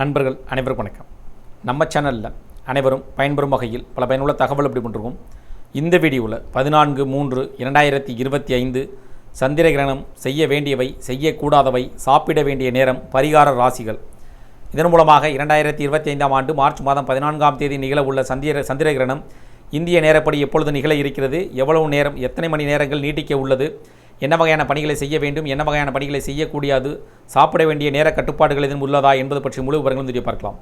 நண்பர்கள் அனைவருக்கும் வணக்கம். நம்ம சேனலில் அனைவரும் பயன்பெறும் வகையில் பல பயனுள்ள தகவல் எப்படி பண்ணிருக்கோம் இந்த வீடியோவில் பதினான்கு மூன்று இரண்டாயிரத்தி இருபத்தி ஐந்து சந்திர கிரகணம் செய்ய வேண்டியவை செய்யக்கூடாதவை சாப்பிட வேண்டிய நேரம் பரிகார ராசிகள். இதன் மூலமாக இரண்டாயிரத்தி இருபத்தி ஐந்தாம் ஆண்டு மார்ச் மாதம் பதினான்காம் தேதி நிகழ உள்ள சந்திர சந்திர கிரகணம் இந்திய நேரப்படி எப்பொழுது நிகழ இருக்கிறது எவ்வளவு நேரம் எத்தனை மணி நேரங்கள் நீட்டிக்க உள்ளது என்ன வகையான பணிகளை செய்ய வேண்டும் என்ன வகையான பணிகளை செய்யக்கூடாது சாப்பிட வேண்டிய நேர கட்டுப்பாடுகள் எதுவும் உள்ளதா என்பது பற்றி முழு விவரங்களும் தெரிய பார்க்கலாம்.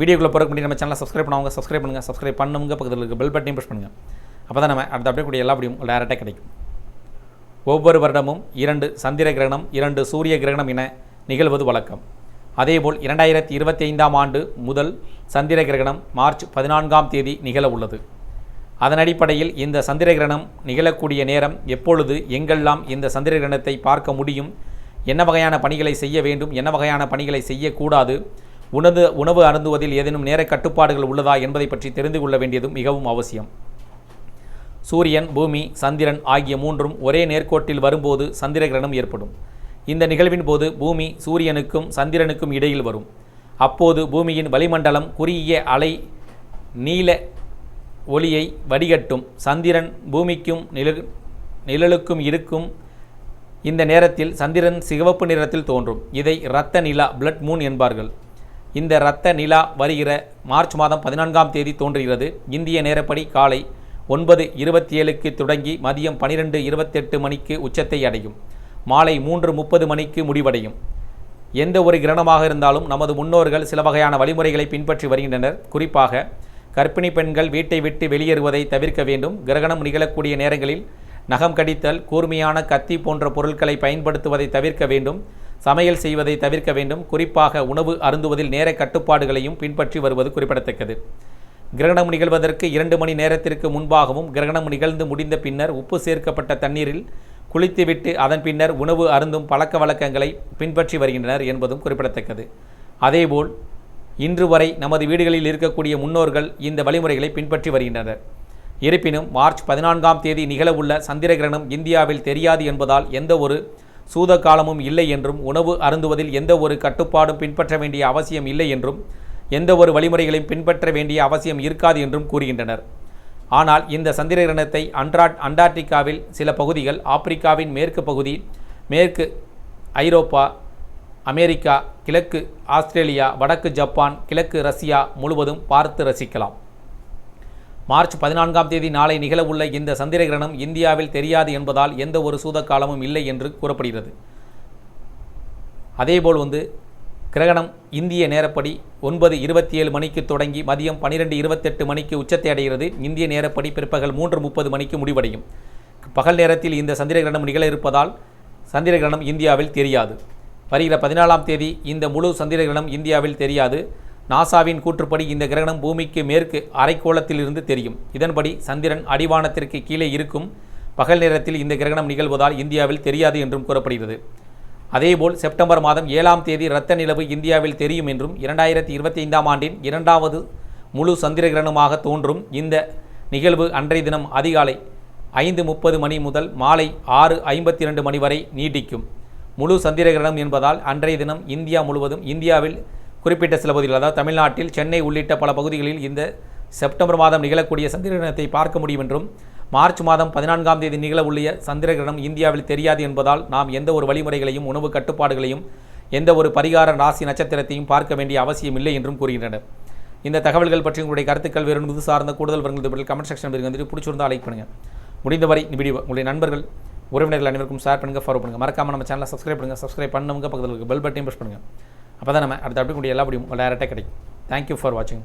வீடியோக்குள்ளே பிறகு முன்னாடி நம்ம சேனலை சப்ஸ்கிரைப் பண்ணுவாங்க சப்ஸ்கிரைப் பண்ணுங்கள் சப்ஸ்கிரைப் பண்ணுங்க பக்கத்தில் இருக்க பெல் பட்டனையும் ப்ரெஸ் பண்ணுங்கள் அப்போ தான் நம்ம அடுத்த அப்படியே கூடிய எல்லா அப்படியும் டேரெக்டாக கிடைக்கும். ஒவ்வொரு வருடமும் இரண்டு சந்திர கிரகணம் இரண்டு சூரிய கிரகணம் என நிகழ்வது வழக்கம். அதேபோல் இரண்டாயிரத்தி இருபத்தி ஐந்தாம் ஆண்டு முதல் சந்திர கிரகணம் மார்ச் பதினான்காம் தேதி நிகழ உள்ளது. அதன் அடிப்படையில் இந்த சந்திர கிரகணம் நிகழக்கூடிய நேரம் எப்பொழுது எங்கெல்லாம் இந்த சந்திர கிரகணத்தை பார்க்க முடியும் என்ன வகையான பணிகளை செய்ய வேண்டும் என்ன வகையான பணிகளை செய்யக்கூடாது உணவு உணவு அருந்துவதில் ஏதேனும் நேர கட்டுப்பாடுகள் உள்ளதா என்பதை பற்றி தெரிந்து கொள்ள வேண்டியதும் மிகவும் அவசியம். சூரியன் பூமி சந்திரன் ஆகிய மூன்றும் ஒரே நேர்கோட்டில் வரும்போது சந்திர கிரகணம் ஏற்படும். இந்த நிகழ்வின் போது பூமி சூரியனுக்கும் சந்திரனுக்கும் இடையில் வரும். அப்போது பூமியின் வளிமண்டலம் குறுகிய அலை நீல ஒளியை வடிகட்டும். சந்திரன் பூமிக்கும் நிழல் நிழலுக்கும் இருக்கும். இந்த நேரத்தில் சந்திரன் சிவப்பு நிறத்தில் தோன்றும். இதை இரத்த நிலா பிளட் மூன் என்பார்கள். இந்த இரத்த நிலா வருகிற மார்ச் மாதம் பதினான்காம் தேதி தோன்றுகிறது. இந்திய நேரப்படி காலை ஒன்பது இருபத்தி ஏழுக்கு தொடங்கி மதியம் பனிரெண்டு இருபத்தெட்டு மணிக்கு உச்சத்தை அடையும். மாலை மூன்று முப்பது மணிக்கு முடிவடையும். எந்த ஒரு கிரணமாக இருந்தாலும் நமது முன்னோர்கள் சில வகையான வழிமுறைகளை பின்பற்றி வருகின்றனர். குறிப்பாக கர்ப்பிணி பெண்கள் வீட்டை விட்டு வெளியேறுவதை தவிர்க்க வேண்டும். கிரகணம் நிகழக்கூடிய நேரங்களில் நகம் கடித்தல் கூர்மையான கத்தி போன்ற பொருட்களை பயன்படுத்துவதை தவிர்க்க வேண்டும். சமையல் செய்வதை தவிர்க்க வேண்டும். குறிப்பாக உணவு அருந்துவதில் நேர கட்டுப்பாடுகளையும் பின்பற்றி வருவது குறிப்பிடத்தக்கது. கிரகணம் நிகழ்வதற்கு இரண்டு மணி நேரத்திற்கு முன்பாகவும் கிரகணம் நிகழ்ந்து முடிந்த பின்னர் உப்பு சேர்க்கப்பட்ட தண்ணீரில் குளித்துவிட்டு அதன் பின்னர் உணவு அருந்தும் பழக்க வழக்கங்களை பின்பற்றி வருகின்றனர் என்பதும் குறிப்பிடத்தக்கது. அதேபோல் இன்று வரை நமது வீடுகளில் இருக்கக்கூடிய முன்னோர்கள் இந்த வழிமுறைகளை பின்பற்றி வருகின்றனர். இருப்பினும் மார்ச் பதினான்காம் தேதி நிகழவுள்ள சந்திர கிரகணம் இந்தியாவில் தெரியாது என்பதால் எந்த ஒரு சூத காலமும் இல்லை என்றும் உணவு அருந்துவதில் எந்த ஒரு கட்டுப்பாடும் பின்பற்ற வேண்டிய அவசியம் இல்லை என்றும் எந்த ஒரு வழிமுறைகளையும் பின்பற்ற வேண்டிய அவசியம் இருக்காது என்றும் கூறுகின்றனர். ஆனால் இந்த சந்திர கிரகணத்தை அன்றாட் அண்டார்டிகாவில் சில பகுதிகள் ஆப்பிரிக்காவின் மேற்கு பகுதி மேற்கு ஐரோப்பா அமெரிக்கா கிழக்கு ஆஸ்திரேலியா வடக்கு ஜப்பான் கிழக்கு ரஷ்யா முழுவதும் பார்த்து ரசிக்கலாம். மார்ச் பதினான்காம் தேதி நாளை நிகழவுள்ள இந்த சந்திர கிரகணம் இந்தியாவில் தெரியாது என்பதால் எந்த ஒரு சூத காலமும் இல்லை என்று கூறப்படுகிறது. அதேபோல் வந்து கிரகணம் இந்திய நேரப்படி ஒன்பது இருபத்தி ஏழு மணிக்கு தொடங்கி மதியம் பன்னிரெண்டு இருபத்தெட்டு மணிக்கு உச்சத்தை அடைகிறது. இந்திய நேரப்படி பிற்பகல் மூன்று முப்பது மணிக்கு முடிவடையும். பகல் நேரத்தில் இந்த சந்திர கிரகணம் நிகழ இருப்பதால் சந்திர கிரகணம் இந்தியாவில் தெரியாது. வருகிற பதினாலாம் தேதி இந்த முழு சந்திர கிரகணம் இந்தியாவில் தெரியாது. நாசாவின் கூற்றுப்படி இந்த கிரகணம் பூமிக்கு மேற்கு அரைக்கோளத்திலிருந்து தெரியும். இதன்படி சந்திரன் அடிவானத்திற்கு கீழே இருக்கும் பகல் நேரத்தில் இந்த கிரகணம் நிகழ்வதால் இந்தியாவில் தெரியாது என்றும் கூறப்படுகிறது. அதேபோல் செப்டம்பர் மாதம் ஏழாம் தேதி இரத்த நிலவு இந்தியாவில் தெரியும் என்றும் இரண்டாயிரத்தி இருபத்தி ஐந்தாம் ஆண்டின் இரண்டாவது முழு சந்திர கிரகணமாக தோன்றும் இந்த நிகழ்வு அன்றைய தினம் அதிகாலை ஐந்து முப்பது மணி முதல் மாலை ஆறு ஐம்பத்தி இரண்டு மணி வரை நீடிக்கும். முழு சந்திர கிரகணம் என்பதால் அன்றைய தினம் இந்தியா முழுவதும் இந்தியாவில் குறிப்பிட்ட சில பகுதிகள் அதாவது தமிழ்நாட்டில் சென்னை உள்ளிட்ட பல பகுதிகளில் இந்த செப்டம்பர் மாதம் நிகழக்கூடிய சந்திர கிரகணத்தை பார்க்க முடியும் என்றும் மார்ச் மாதம் பதினான்காம் தேதி நிகழவுள்ள சந்திர கிரகணம் இந்தியாவில் தெரியாது என்பதால் நாம் எந்த ஒரு வழிமுறைகளையும் உணவு கட்டுப்பாடுகளையும் எந்த ஒரு பரிகார ராசி நட்சத்திரத்தையும் பார்க்க வேண்டிய அவசியம் இல்லை என்றும் கூறுகின்றனர். இந்த தகவல்கள் பற்றி உங்களுடைய கருத்துக்கள் வேறு சார்ந்த கூடுதல் வருங்கள் கமெண்ட் செக்ஷன் வந்துட்டு பிடிச்சிருந்தால் லைக் பண்ணுங்கள் முடிந்தவரை வீடியோ உங்களுடைய நண்பர்கள் உறவினர்கள் அனைவருக்கும் ஷேர் பண்ணுங்கள் ஃபாலோ பண்ணுங்கள் மறக்காமல் நம்ம சேனலை சப்ஸ்கிரைப் பண்ணுங்கள் சப்ஸ்கிரைப் பண்ணுங்க பக்கத்தில் இருக்க பெல் பட்டையும் ப்ரெஸ் பண்ணுங்கள் அப்போ தான் நம்ம அடுத்த அப்படி கூடிய எல்லா முடியும் டேரெக்டாக கிடைக்கும். தேங்க்யூ ஃபார் வாட்சிங்